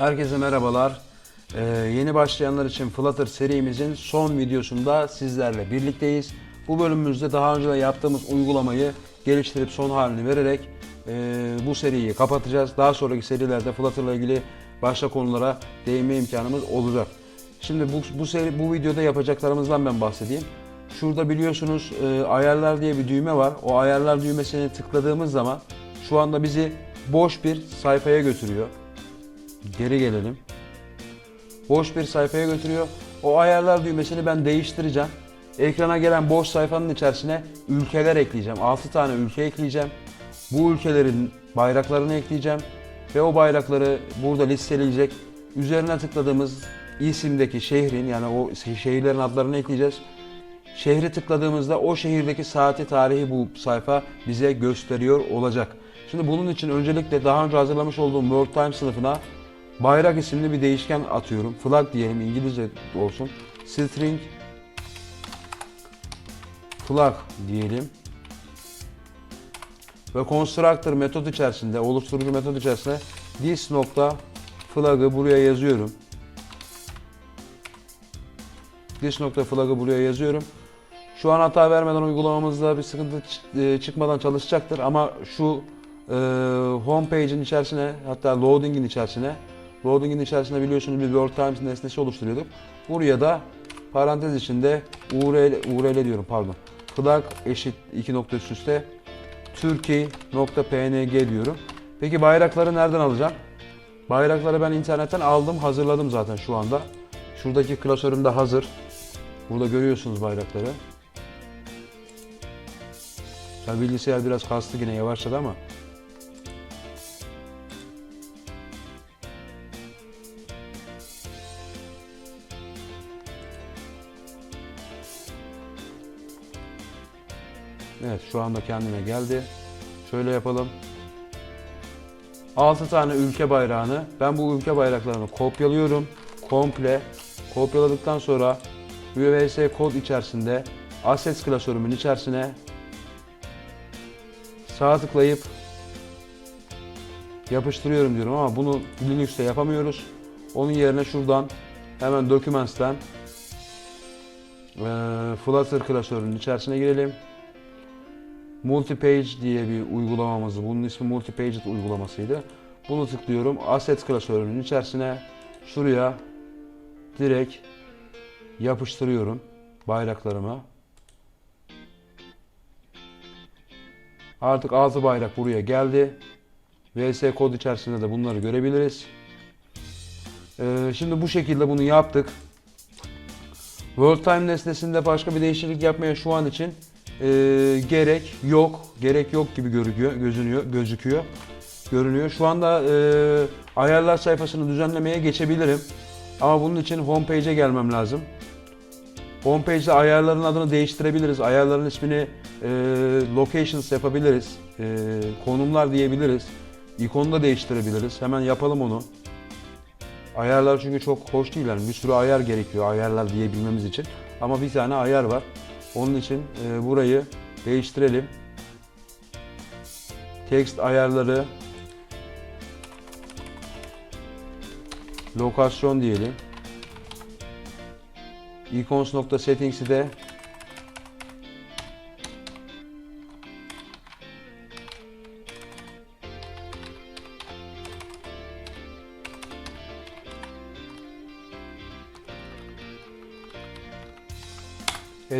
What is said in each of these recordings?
Herkese merhabalar. Ee, yeni başlayanlar için Flutter serimizin son videosunda sizlerle birlikteyiz. Bu bölümümüzde daha önce de yaptığımız uygulamayı geliştirip son halini vererek e, bu seriyi kapatacağız. Daha sonraki serilerde Flutter ile ilgili başka konulara değinme imkanımız olacak. Şimdi bu, bu seri bu videoda yapacaklarımızdan ben bahsedeyim. Şurada biliyorsunuz e, ayarlar diye bir düğme var. O ayarlar düğmesine tıkladığımız zaman şu anda bizi boş bir sayfaya götürüyor. Geri gelelim. Boş bir sayfaya götürüyor. O ayarlar düğmesini ben değiştireceğim. Ekrana gelen boş sayfanın içerisine ülkeler ekleyeceğim. 6 tane ülke ekleyeceğim. Bu ülkelerin bayraklarını ekleyeceğim. Ve o bayrakları burada listeleyecek. Üzerine tıkladığımız isimdeki şehrin yani o şehirlerin adlarını ekleyeceğiz. Şehri tıkladığımızda o şehirdeki saati, tarihi bu sayfa bize gösteriyor olacak. Şimdi bunun için öncelikle daha önce hazırlamış olduğum World Time sınıfına bayrak isimli bir değişken atıyorum. Flag diyelim İngilizce olsun. String flag diyelim. Ve constructor metot içerisinde, oluşturucu metot içerisinde this nokta flag'ı buraya yazıyorum. This nokta flag'ı buraya yazıyorum. Şu an hata vermeden uygulamamızda bir sıkıntı e, çıkmadan çalışacaktır ama şu e, home page'in içerisine hatta loading'in içerisine loading'in içerisinde biliyorsunuz bir Word Times nesnesi oluşturuyorduk. Buraya da parantez içinde URL, URL diyorum pardon. Flag eşit iki nokta üst üste Turkey.png diyorum. Peki bayrakları nereden alacağım? Bayrakları ben internetten aldım, hazırladım zaten şu anda. Şuradaki klasörümde hazır. Burada görüyorsunuz bayrakları. Tabi bilgisayar biraz kastı yine yavaşladı ama. Evet şu anda kendine geldi. Şöyle yapalım. 6 tane ülke bayrağını ben bu ülke bayraklarını kopyalıyorum. Komple kopyaladıktan sonra UVS kod içerisinde Assets klasörümün içerisine sağ tıklayıp yapıştırıyorum diyorum ama bunu Linux'te yapamıyoruz. Onun yerine şuradan hemen Documents'ten eee Flutter klasörünün içerisine girelim. Multipage diye bir uygulamamız, bunun ismi Multipage uygulamasıydı. Bunu tıklıyorum. Assets klasörünün içerisine şuraya direkt yapıştırıyorum bayraklarımı. Artık 6 bayrak buraya geldi. VS kod içerisinde de bunları görebiliriz. Ee, şimdi bu şekilde bunu yaptık. World Time nesnesinde başka bir değişiklik yapmaya şu an için e, gerek yok. Gerek yok gibi görünüyor, gözünüyor, gözüküyor. Görünüyor. Şu anda e, ayarlar sayfasını düzenlemeye geçebilirim. Ama bunun için homepage'e gelmem lazım. Homepage'de ayarların adını değiştirebiliriz. Ayarların ismini e, locations yapabiliriz. E, konumlar diyebiliriz. İkonu da değiştirebiliriz. Hemen yapalım onu. Ayarlar çünkü çok hoş değil yani bir sürü ayar gerekiyor ayarlar diyebilmemiz için. Ama bir tane ayar var. Onun için e, burayı değiştirelim. Text ayarları lokasyon diyelim. icons.settings'i de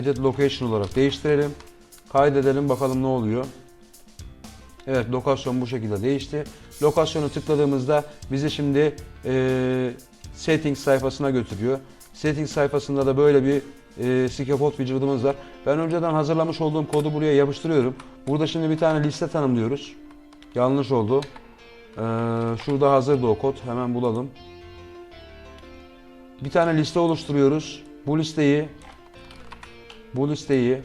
Edit Location olarak değiştirelim. Kaydedelim bakalım ne oluyor. Evet lokasyon bu şekilde değişti. Lokasyonu tıkladığımızda bizi şimdi e, Settings sayfasına götürüyor. Settings sayfasında da böyle bir e, scaffold widget'ımız var. Ben önceden hazırlamış olduğum kodu buraya yapıştırıyorum. Burada şimdi bir tane liste tanımlıyoruz. Yanlış oldu. Ee, şurada hazırdı o kod. Hemen bulalım. Bir tane liste oluşturuyoruz. Bu listeyi bu listeyi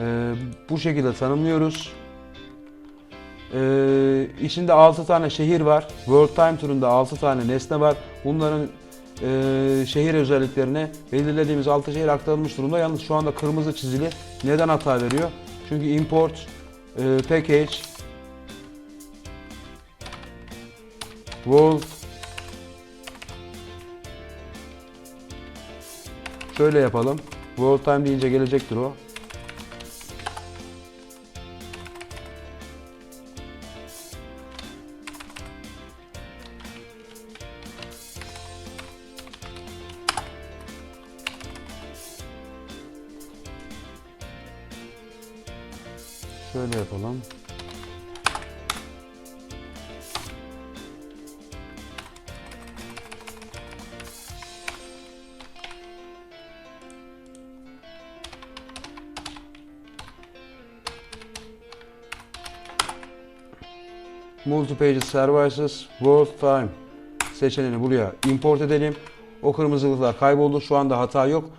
e, bu şekilde tanımlıyoruz. E, içinde 6 tane şehir var. World Time turunda 6 tane nesne var. Bunların e, şehir özelliklerine belirlediğimiz 6 şehir aktarılmış durumda. Yalnız şu anda kırmızı çizili. Neden hata veriyor? Çünkü import e, package World Şöyle yapalım. World time deyince gelecektir o. Multi-Page Services World Time seçeneğini buraya import edelim. O kırmızılıklar kayboldu. Şu anda hata yok.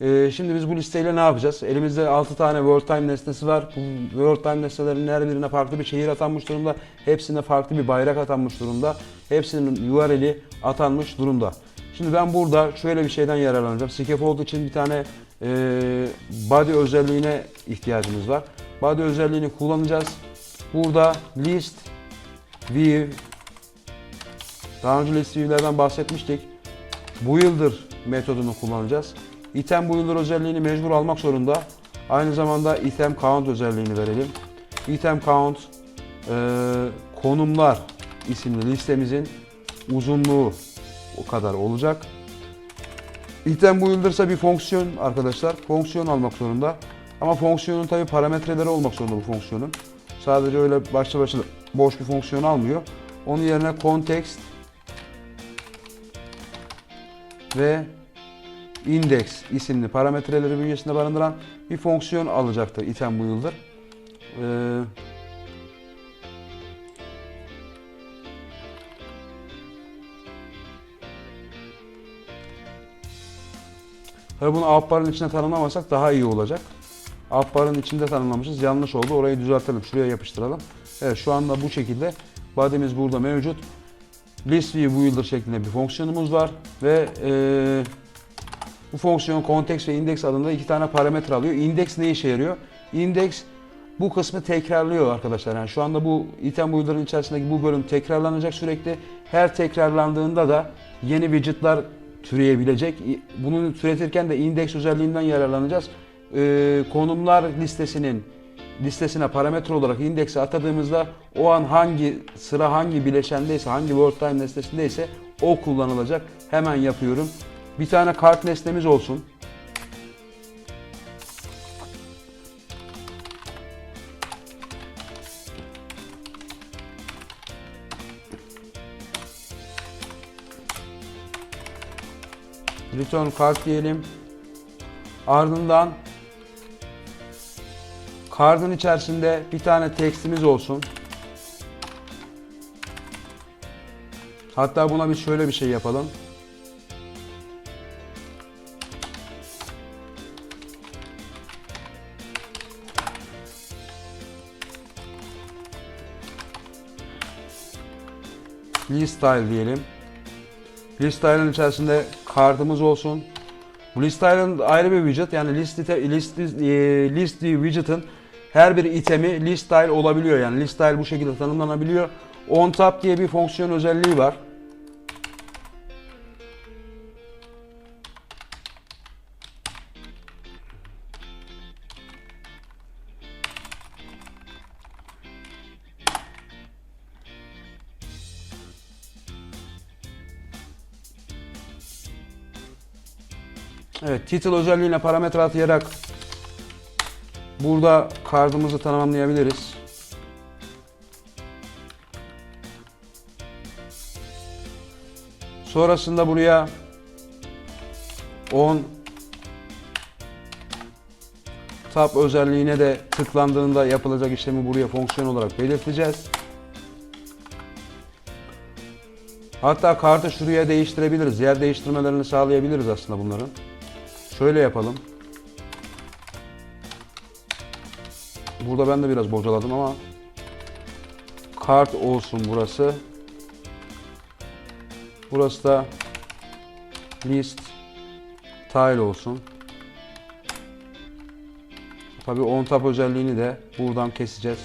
Ee, şimdi biz bu listeyle ne yapacağız? Elimizde 6 tane World Time nesnesi var. Bu World Time nesnelerinin her birine farklı bir şehir atanmış durumda. Hepsine farklı bir bayrak atanmış durumda. Hepsinin URL'i atanmış durumda. Şimdi ben burada şöyle bir şeyden yararlanacağım. Scaffold için bir tane e, body özelliğine ihtiyacımız var. Body özelliğini kullanacağız. Burada list view daha önce list view'lerden bahsetmiştik. Builder metodunu kullanacağız. Item builder özelliğini mecbur almak zorunda. Aynı zamanda item count özelliğini verelim. Item count e, konumlar isimli listemizin uzunluğu o kadar olacak. Item builder ise bir fonksiyon arkadaşlar. Fonksiyon almak zorunda. Ama fonksiyonun tabi parametreleri olmak zorunda bu fonksiyonun. Sadece öyle başlı başına boş bir fonksiyon almıyor. Onun yerine context ve index isimli parametreleri bünyesinde barındıran bir fonksiyon alacaktır item builder. Ee, Tabii bunu outbar'ın içine tanımlamasak daha iyi olacak. Outbar'ın içinde tanımlamışız. Yanlış oldu. Orayı düzeltelim. Şuraya yapıştıralım. Evet şu anda bu şekilde body'miz burada mevcut. List view builder şeklinde bir fonksiyonumuz var ve e, bu fonksiyon context ve index adında iki tane parametre alıyor. Index ne işe yarıyor? Index bu kısmı tekrarlıyor arkadaşlar. Yani şu anda bu item builder'ın içerisindeki bu bölüm tekrarlanacak sürekli. Her tekrarlandığında da yeni widget'lar türeyebilecek. Bunu türetirken de index özelliğinden yararlanacağız. Ee, konumlar listesinin listesine parametre olarak indeksi atadığımızda o an hangi sıra hangi bileşendeyse, hangi word time nesnesindeyse o kullanılacak. Hemen yapıyorum. Bir tane kart nesnemiz olsun. Return kart diyelim. Ardından Card'ın içerisinde bir tane tekstimiz olsun. Hatta buna bir şöyle bir şey yapalım. List style diyelim. List style'ın içerisinde kartımız olsun. Bu list style'ın ayrı bir widget yani list, list, e, list widget'ın her bir itemi list style olabiliyor. Yani list style bu şekilde tanımlanabiliyor. On top diye bir fonksiyon özelliği var. Evet, title özelliğine parametre atayarak burada kartımızı tamamlayabiliriz. Sonrasında buraya 10 tab özelliğine de tıklandığında yapılacak işlemi buraya fonksiyon olarak belirteceğiz. Hatta kartı şuraya değiştirebiliriz. Yer değiştirmelerini sağlayabiliriz aslında bunların. Şöyle yapalım. Burada ben de biraz bocaladım ama kart olsun burası. Burası da list tile olsun. Tabii on top özelliğini de buradan keseceğiz.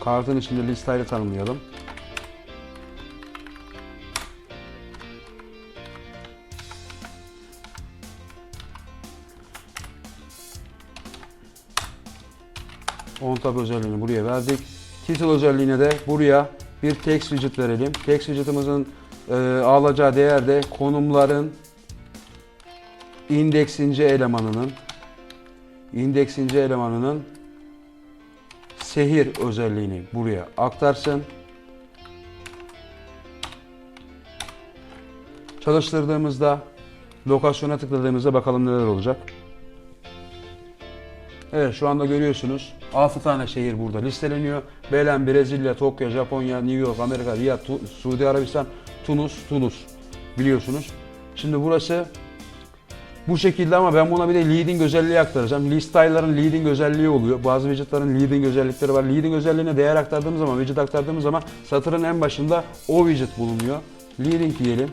Kartın içinde list tile tanımlayalım. Tab özelliğini buraya verdik. Title özelliğine de buraya bir text widget verelim. Text widget'ımızın e, alacağı değer de konumların indeksince elemanının indeksince elemanının sehir özelliğini buraya aktarsın. Çalıştırdığımızda lokasyona tıkladığımızda bakalım neler olacak. Evet şu anda görüyorsunuz 6 tane şehir burada listeleniyor. Belen, Brezilya, Tokyo, Japonya, New York, Amerika, Riyad, Tu- Suudi Arabistan, Tunus, Tunus biliyorsunuz. Şimdi burası bu şekilde ama ben buna bir de leading özelliği aktaracağım. List leading özelliği oluyor. Bazı widget'ların leading özellikleri var. Leading özelliğine değer aktardığımız zaman, widget aktardığımız zaman satırın en başında o widget bulunuyor. Leading diyelim.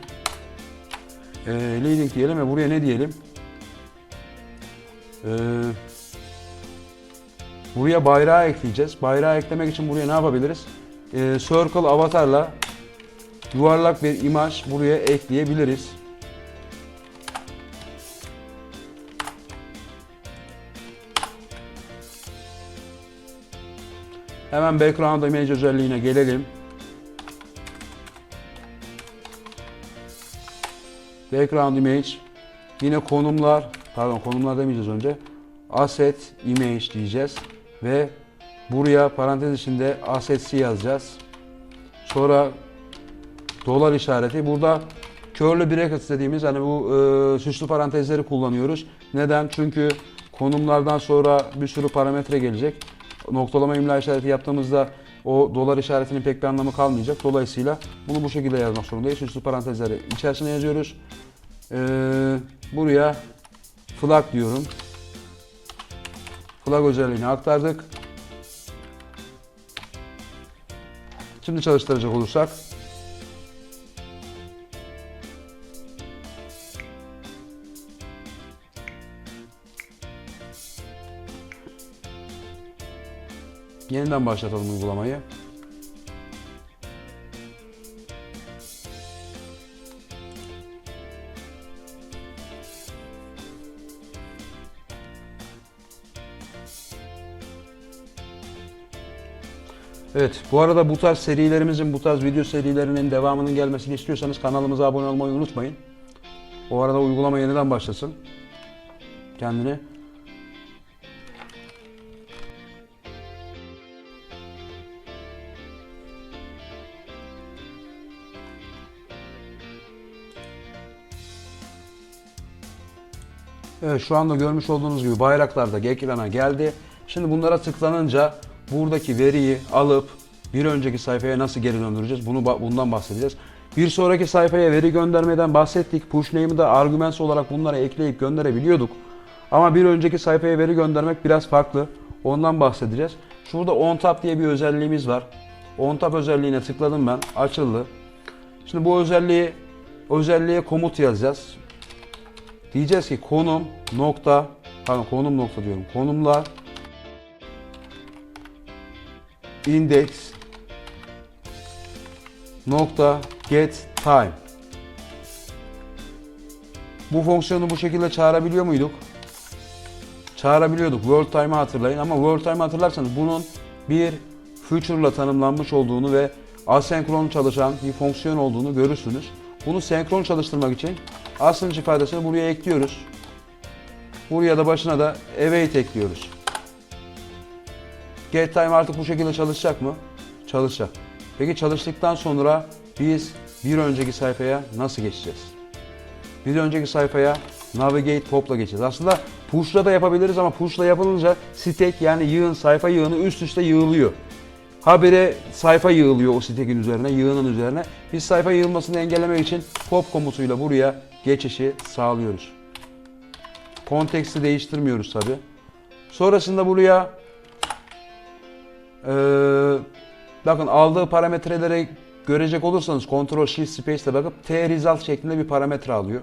Ee, leading diyelim ve buraya ne diyelim? Ee, buraya bayrağı ekleyeceğiz. Bayrağı eklemek için buraya ne yapabiliriz? Ee, circle avatarla yuvarlak bir imaj buraya ekleyebiliriz. Hemen background image özelliğine gelelim. Background image yine konumlar pardon konumlar demeyeceğiz önce asset image diyeceğiz ve buraya parantez içinde assets'i yazacağız. Sonra dolar işareti burada curly brackets dediğimiz hani bu e, süslü parantezleri kullanıyoruz. Neden? Çünkü konumlardan sonra bir sürü parametre gelecek. Noktalama imla işareti yaptığımızda o dolar işaretinin pek bir anlamı kalmayacak. Dolayısıyla bunu bu şekilde yazmak zorundayız. Süslü parantezleri içerisine yazıyoruz. Ee, buraya flag diyorum. Flag özelliğini aktardık. Şimdi çalıştıracak olursak Yeniden başlatalım uygulamayı. Evet, bu arada bu tarz serilerimizin, bu tarz video serilerinin devamının gelmesini istiyorsanız kanalımıza abone olmayı unutmayın. O arada uygulama yeniden başlasın. Kendini Evet şu anda görmüş olduğunuz gibi bayraklar da ekrana geldi. Şimdi bunlara tıklanınca buradaki veriyi alıp bir önceki sayfaya nasıl geri döndüreceğiz? Bunu bundan bahsedeceğiz. Bir sonraki sayfaya veri göndermeden bahsettik. Push name'i de argümens olarak bunlara ekleyip gönderebiliyorduk. Ama bir önceki sayfaya veri göndermek biraz farklı. Ondan bahsedeceğiz. Şurada on tap diye bir özelliğimiz var. On tap özelliğine tıkladım ben. Açıldı. Şimdi bu özelliği özelliğe komut yazacağız. Diyeceğiz ki konum nokta pardon konum nokta diyorum. Konumlar index nokta get time. Bu fonksiyonu bu şekilde çağırabiliyor muyduk? Çağırabiliyorduk. World time'ı hatırlayın ama world time'ı hatırlarsanız bunun bir future'la tanımlanmış olduğunu ve asenkron çalışan bir fonksiyon olduğunu görürsünüz. Bunu senkron çalıştırmak için async ifadesini buraya ekliyoruz. Buraya da başına da await ekliyoruz. GetTime artık bu şekilde çalışacak mı? Çalışacak. Peki çalıştıktan sonra biz bir önceki sayfaya nasıl geçeceğiz? Bir önceki sayfaya navigate pop'la geçeceğiz. Aslında push'la da yapabiliriz ama push'la yapılınca stack yani yığın, sayfa yığını üst üste yığılıyor. Habire sayfa yığılıyor o stack'in üzerine, yığının üzerine. Biz sayfa yığılmasını engellemek için pop komutuyla buraya geçişi sağlıyoruz. Konteksti değiştirmiyoruz tabi. Sonrasında buraya bakın aldığı parametreleri görecek olursanız Ctrl Shift Space ile bakıp T result şeklinde bir parametre alıyor.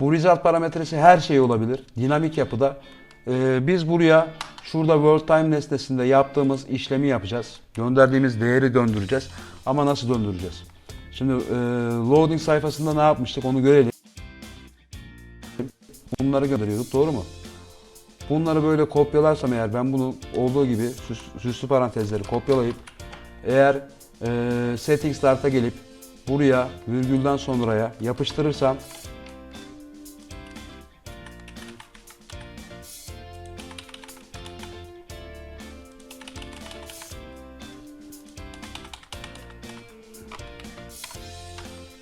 Bu result parametresi her şey olabilir. Dinamik yapıda. Ee, biz buraya şurada world time nesnesinde yaptığımız işlemi yapacağız. Gönderdiğimiz değeri döndüreceğiz. Ama nasıl döndüreceğiz? Şimdi e, loading sayfasında ne yapmıştık onu görelim. Bunları gönderiyorduk doğru mu? Bunları böyle kopyalarsam eğer ben bunu olduğu gibi süs- süslü parantezleri kopyalayıp eğer e, setting start'a gelip buraya virgülden sonraya yapıştırırsam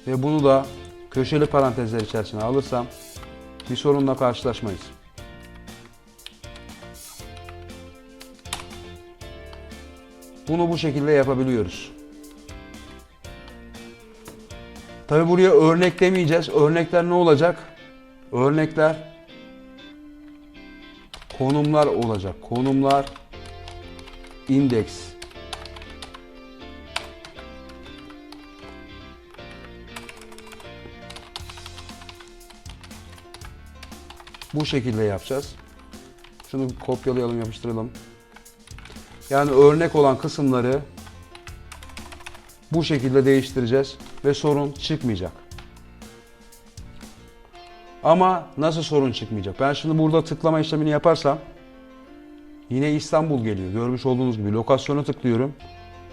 ve bunu da köşeli parantezler içerisine alırsam bir sorunla karşılaşmayız. Bunu bu şekilde yapabiliyoruz. Tabi buraya örnek demeyeceğiz. Örnekler ne olacak? Örnekler konumlar olacak. Konumlar indeks. Bu şekilde yapacağız. Şunu kopyalayalım, yapıştıralım. Yani örnek olan kısımları bu şekilde değiştireceğiz ve sorun çıkmayacak. Ama nasıl sorun çıkmayacak? Ben şimdi burada tıklama işlemini yaparsam yine İstanbul geliyor. Görmüş olduğunuz gibi lokasyona tıklıyorum.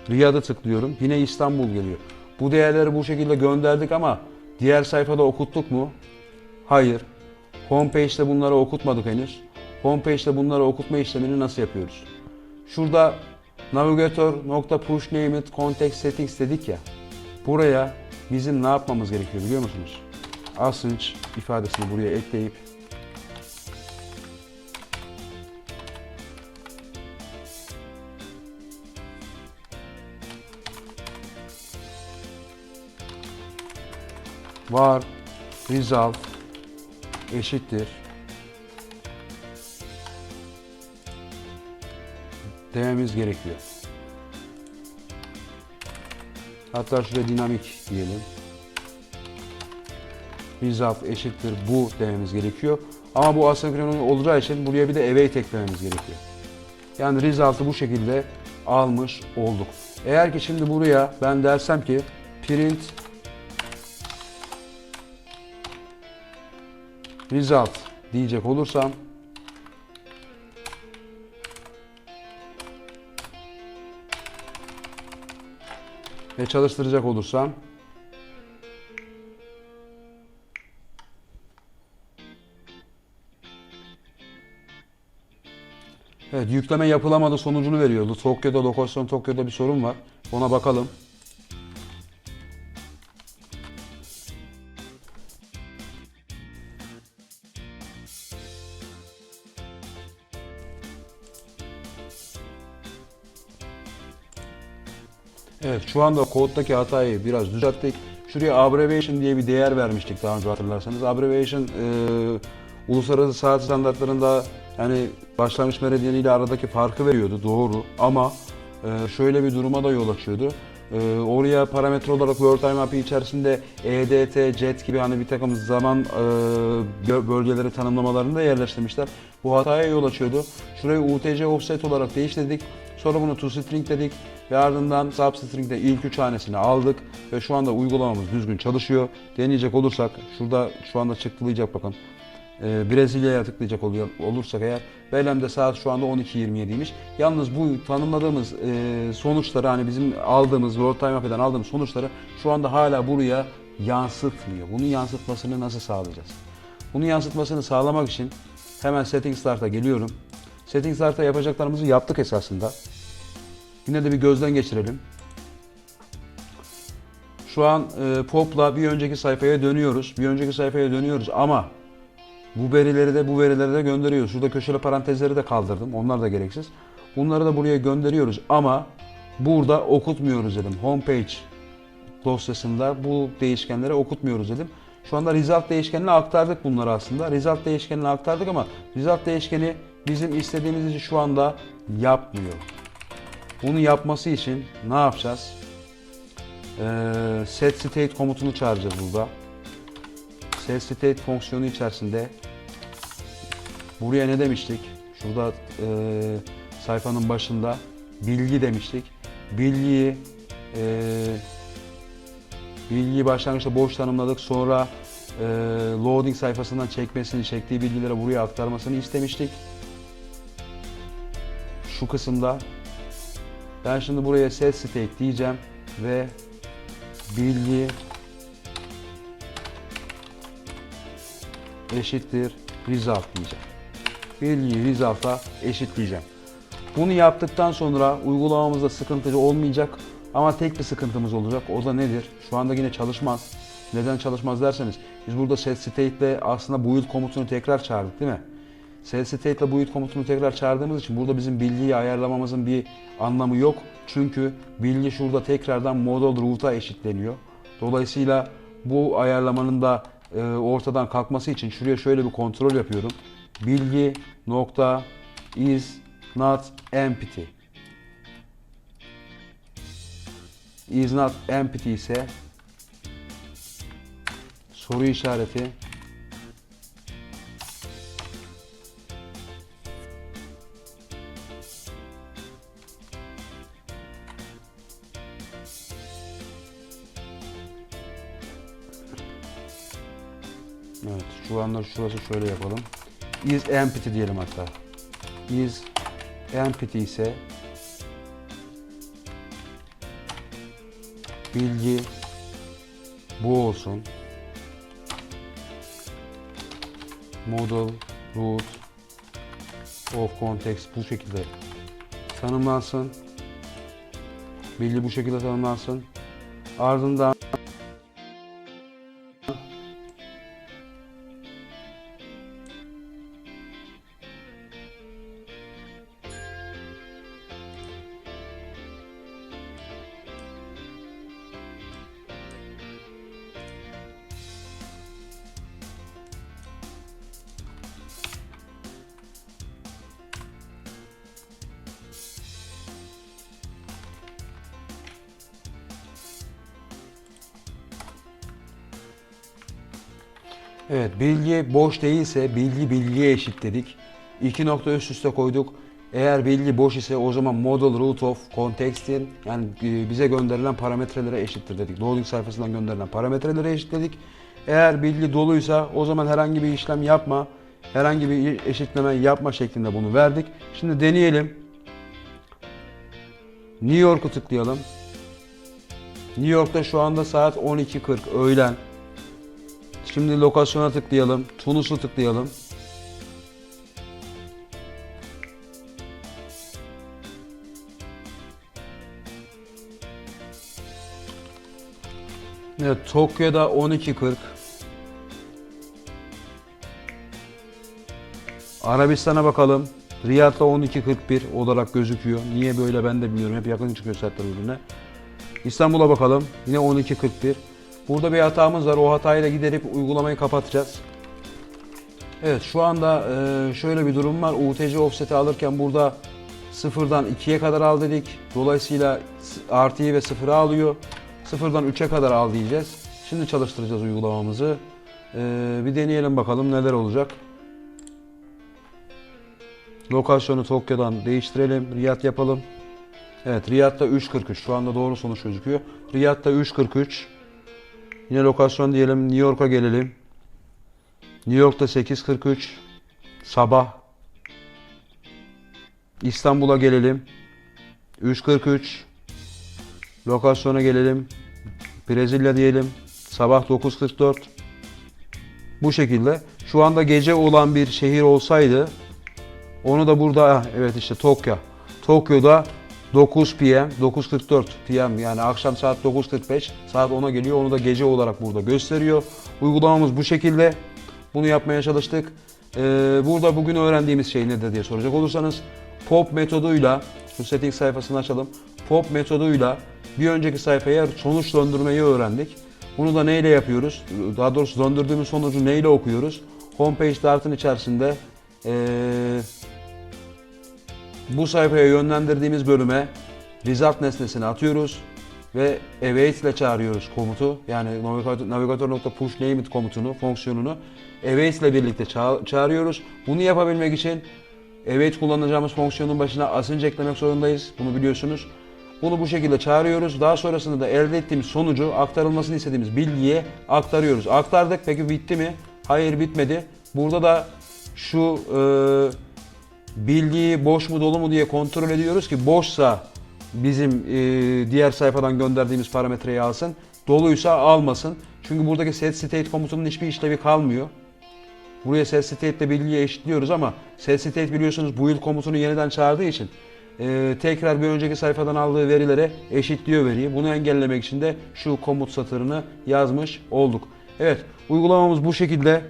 Riyad'a tıklıyorum. Yine İstanbul geliyor. Bu değerleri bu şekilde gönderdik ama diğer sayfada okuttuk mu? Hayır. Homepage'de bunları okutmadık henüz. Homepage'de bunları okutma işlemini nasıl yapıyoruz? Şurada navigator.push name it context settings dedik ya. Buraya bizim ne yapmamız gerekiyor biliyor musunuz? Async ifadesini buraya ekleyip var result eşittir dememiz gerekiyor. Hatta şuraya dinamik diyelim. Result eşittir bu dememiz gerekiyor. Ama bu asenkron olacağı için buraya bir de await eklememiz gerekiyor. Yani result'ı bu şekilde almış olduk. Eğer ki şimdi buraya ben dersem ki print result diyecek olursam ve çalıştıracak olursam Evet yükleme yapılamadı sonucunu veriyordu. Tokyo'da lokasyon Tokyo'da bir sorun var. Ona bakalım. Şu anda koddaki hatayı biraz düzelttik. Şuraya abbreviation diye bir değer vermiştik daha önce hatırlarsanız. Abbreviation e, uluslararası saat standartlarında yani başlangıç meridyeni ile aradaki farkı veriyordu doğru ama e, şöyle bir duruma da yol açıyordu. E, oraya parametre olarak World Time API içerisinde EDT, JET gibi hani bir takım zaman e, bö- bölgeleri tanımlamalarını da yerleştirmişler. Bu hataya yol açıyordu. Şurayı UTC offset olarak değiştirdik. Sonra bunu toString dedik ve ardından substring'de ilk üç hanesini aldık ve şu anda uygulamamız düzgün çalışıyor. Deneyecek olursak şurada şu anda çıktılayacak bakın. Ee, Brezilya'ya tıklayacak olursak eğer Belem'de saat şu anda 12.27'ymiş. Yalnız bu tanımladığımız e, sonuçları hani bizim aldığımız World Time Map'den aldığımız sonuçları şu anda hala buraya yansıtmıyor. Bunun yansıtmasını nasıl sağlayacağız? Bunu yansıtmasını sağlamak için hemen Setting Start'a geliyorum. Setting Start'a yapacaklarımızı yaptık esasında. Yine de bir gözden geçirelim. Şu an e, Pop'la bir önceki sayfaya dönüyoruz. Bir önceki sayfaya dönüyoruz ama bu verileri de bu verileri de gönderiyoruz. Şurada köşeli parantezleri de kaldırdım. Onlar da gereksiz. Bunları da buraya gönderiyoruz ama burada okutmuyoruz dedim. Homepage dosyasında bu değişkenleri okutmuyoruz dedim. Şu anda result değişkenine aktardık bunları aslında. Result değişkenine aktardık ama result değişkeni bizim istediğimiz için şu anda yapmıyor. Bunu yapması için ne yapacağız? Ee, set state komutunu çağıracağız burada. Set state fonksiyonu içerisinde buraya ne demiştik? Şurada e, sayfanın başında bilgi demiştik. Bilgiyi e, bilgiyi başlangıçta boş tanımladık. Sonra e, loading sayfasından çekmesini, çektiği bilgileri buraya aktarmasını istemiştik. Şu kısımda. Ben şimdi buraya set state diyeceğim ve bilgi eşittir result diyeceğim. Bilgiyi result'a eşitleyeceğim. Bunu yaptıktan sonra uygulamamızda sıkıntı olmayacak ama tek bir sıkıntımız olacak. O da nedir? Şu anda yine çalışmaz. Neden çalışmaz derseniz biz burada set state ile aslında build komutunu tekrar çağırdık değil mi? State ile build komutunu tekrar çağırdığımız için burada bizim bilgiyi ayarlamamızın bir anlamı yok. Çünkü bilgi şurada tekrardan model route'a eşitleniyor. Dolayısıyla bu ayarlamanın da e, ortadan kalkması için şuraya şöyle bir kontrol yapıyorum. Bilgi nokta is not empty. Is not empty ise soru işareti anda şurası şöyle yapalım. Is empty diyelim hatta. Is empty ise bilgi bu olsun. Model root of context bu şekilde tanımlansın. Bilgi bu şekilde tanımlansın. Ardından Evet, bilgi boş değilse bilgi bilgiye eşitledik. İki nokta üst üste koyduk. Eğer bilgi boş ise o zaman model root of context'in yani e, bize gönderilen parametrelere eşittir dedik. Loading sayfasından gönderilen parametrelere eşitledik. Eğer bilgi doluysa o zaman herhangi bir işlem yapma, herhangi bir eşitleme yapma şeklinde bunu verdik. Şimdi deneyelim. New York'u tıklayalım. New York'ta şu anda saat 12.40 öğlen. Şimdi lokasyona tıklayalım. Tunus'u tıklayalım. Evet, Tokyo'da 12.40. Arabistan'a bakalım. Riyad'da 12.41 olarak gözüküyor. Niye böyle ben de bilmiyorum. Hep yakın çıkıyor saatler birbirine. İstanbul'a bakalım. Yine 12.41. Burada bir hatamız var. O hatayı da giderip uygulamayı kapatacağız. Evet şu anda e, şöyle bir durum var. UTC offset'i alırken burada sıfırdan 2'ye kadar al dedik. Dolayısıyla artıyı ve sıfırı alıyor. Sıfırdan 3'e kadar al diyeceğiz. Şimdi çalıştıracağız uygulamamızı. E, bir deneyelim bakalım neler olacak. Lokasyonu Tokyo'dan değiştirelim. Riyad yapalım. Evet Riyad'da 3.43. Şu anda doğru sonuç gözüküyor. Riyad'da 3.43. Yine lokasyon diyelim New York'a gelelim. New York'ta 8.43 sabah. İstanbul'a gelelim. 3.43 lokasyona gelelim. Brezilya diyelim. Sabah 9.44 bu şekilde. Şu anda gece olan bir şehir olsaydı onu da burada evet işte Tokyo. Tokyo'da 9 PM, 9.44 PM yani akşam saat 9.45 saat 10'a geliyor. Onu da gece olarak burada gösteriyor. Uygulamamız bu şekilde. Bunu yapmaya çalıştık. Ee, burada bugün öğrendiğimiz şey nedir diye soracak olursanız POP metoduyla şu setting sayfasını açalım. POP metoduyla bir önceki sayfaya sonuç döndürmeyi öğrendik. Bunu da neyle yapıyoruz? Daha doğrusu döndürdüğümüz sonucu neyle okuyoruz? Homepage dart'ın içerisinde ee, bu sayfaya yönlendirdiğimiz bölüme result nesnesini atıyoruz ve await ile çağırıyoruz komutu. Yani navigatör, navigator.push name it komutunu, fonksiyonunu await ile birlikte ça- çağırıyoruz. Bunu yapabilmek için await kullanacağımız fonksiyonun başına async eklemek zorundayız. Bunu biliyorsunuz. Bunu bu şekilde çağırıyoruz. Daha sonrasında da elde ettiğimiz sonucu aktarılmasını istediğimiz bilgiye aktarıyoruz. Aktardık. Peki bitti mi? Hayır bitmedi. Burada da şu e, bilgiyi boş mu dolu mu diye kontrol ediyoruz ki boşsa bizim e, diğer sayfadan gönderdiğimiz parametreyi alsın. Doluysa almasın. Çünkü buradaki set state komutunun hiçbir işlevi kalmıyor. Buraya set state ile bilgiyi eşitliyoruz ama set state biliyorsunuz build komutunu yeniden çağırdığı için e, tekrar bir önceki sayfadan aldığı verilere eşitliyor veriyi. Bunu engellemek için de şu komut satırını yazmış olduk. Evet uygulamamız bu şekilde.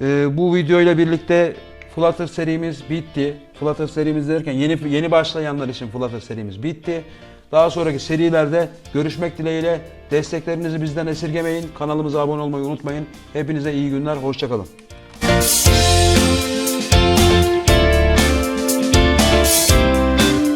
E, bu video ile birlikte Flutter serimiz bitti. Flutter serimiz derken yeni yeni başlayanlar için Flutter serimiz bitti. Daha sonraki serilerde görüşmek dileğiyle desteklerinizi bizden esirgemeyin. Kanalımıza abone olmayı unutmayın. Hepinize iyi günler, hoşçakalın.